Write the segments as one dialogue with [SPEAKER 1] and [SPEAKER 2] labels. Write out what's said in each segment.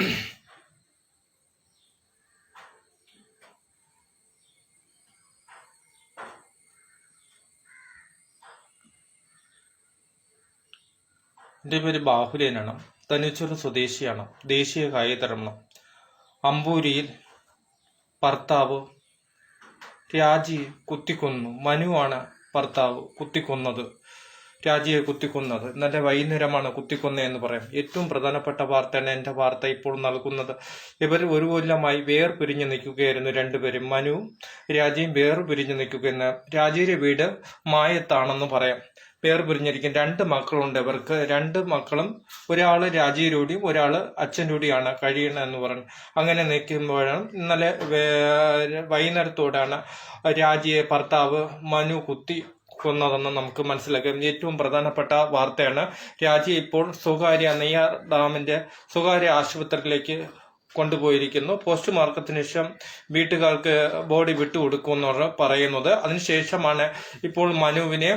[SPEAKER 1] എന്റെ പേര് ബാഹുലേനാണ് തനിച്ചൂർ സ്വദേശിയാണ്. ദേശീയ കായികതരണം അമ്പൂരിയിൽ ഭർത്താവ് രാജി കുത്തിക്കൊന്നു. മനുവാണ് ഭർത്താവ് കുത്തിക്കൊന്നത്. രാജിയെ കുത്തിക്കൊന്നത്. ഇന്നലെ വൈകുന്നേരമാണ് കുത്തിക്കൊന്നതെന്ന് പറയാം. ഏറ്റവും പ്രധാനപ്പെട്ട വാർത്തയാണ് എന്റെ വാർത്ത ഇപ്പോൾ നൽകുന്നത്. ഇവർ ഒരു കൊല്ലമായി വേർ പിരിഞ്ഞു നിൽക്കുകയായിരുന്നു രണ്ടുപേരും. മനുവും രാജിയും വേർപിരിഞ്ഞ് നിൽക്കുകയെന്ന് രാജിയുടെ വീട് മായത്താണെന്ന് പറയാം. വേർപിരിഞ്ഞിരിക്കും. രണ്ട് മക്കളുണ്ട് ഇവർക്ക്. രണ്ട് മക്കളും ഒരാൾ രാജീവിലൂടെയും ഒരാൾ അച്ഛന്റെ കഴിയണമെന്ന് പറഞ്ഞു. അങ്ങനെ നിൽക്കുമ്പോഴാണ് ഇന്നലെ വൈകുന്നേരത്തോടാണ് രാജിയെ ഭർത്താവ് മനു കുത്തി കൊന്നതെന്ന് നമുക്ക് മനസ്സിലാക്കാം. ഏറ്റവും പ്രധാനപ്പെട്ട വാർത്തയാണ്. രാജി ഇപ്പോൾ സ്വകാര്യ നെയ്യാർ ഡാമിന്റെ സ്വകാര്യ ആശുപത്രിയിലേക്ക് കൊണ്ടുപോയിരിക്കുന്നു. പോസ്റ്റ്മോർട്ടത്തിന് ശേഷം വീട്ടുകാർക്ക് ബോഡി വിട്ടുകൊടുക്കുമെന്നാണ് പറയുന്നത്. അതിനുശേഷമാണ് ഇപ്പോൾ മനുവിനെ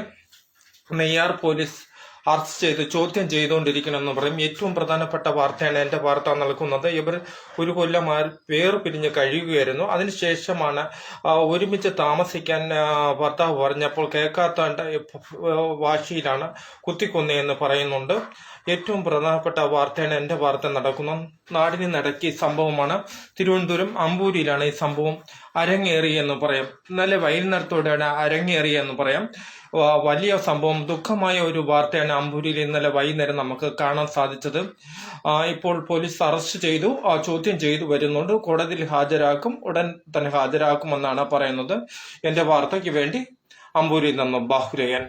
[SPEAKER 1] നെയ്യാർ പോലീസ് അറസ്റ്റ് ചെയ്ത് ചോദ്യം ചെയ്തുകൊണ്ടിരിക്കണമെന്ന് പറയും. ഏറ്റവും പ്രധാനപ്പെട്ട വാർത്തയാണ് എന്റെ വാർത്ത നൽകുന്നത്. ഇവർ ഒരു കൊല്ലമായി വേർപിരിഞ്ഞ് കഴിയുകയായിരുന്നു. അതിനുശേഷമാണ് ഒരുമിച്ച് താമസിക്കാൻ ഭർത്താവ് പറഞ്ഞപ്പോൾ കേൾക്കാത്ത വാശിയിലാണ് കുത്തിക്കൊന്നതെന്ന് പറയുന്നുണ്ട്. ഏറ്റവും പ്രധാനപ്പെട്ട വാർത്തയാണ് എന്റെ വാർത്ത നടക്കുന്ന. നാടിന് നടക്കിയ സംഭവമാണ് തിരുവനന്തപുരം അമ്പൂരിയിലാണ് ഈ സംഭവം അരങ്ങേറിയെന്ന് പറയാം. ഇന്നലെ വൈകുന്നേരത്തോടെയാണ് അരങ്ങേറിയെന്ന് പറയാം. വ- വലിയ സംഭവം ദുഃഖമായ ഒരു വാർത്തയാണ് അമ്പൂരിയിൽ ഇന്നലെ വൈകുന്നേരം നമുക്ക് കാണാൻ സാധിച്ചത്. ഇപ്പോൾ പോലീസ് അറസ്റ്റ് ചെയ്തു ചോദ്യം ചെയ്തു വരുന്നുണ്ട്. കോടതിയിൽ ഹാജരാക്കും ഉടൻ തന്നെ ഹാജരാക്കുമെന്നാണ് പറയുന്നത്. എന്റെ വാർത്തയ്ക്ക് വേണ്ടി അമ്പൂരിൽ നിന്നും ബാഹുരയൻ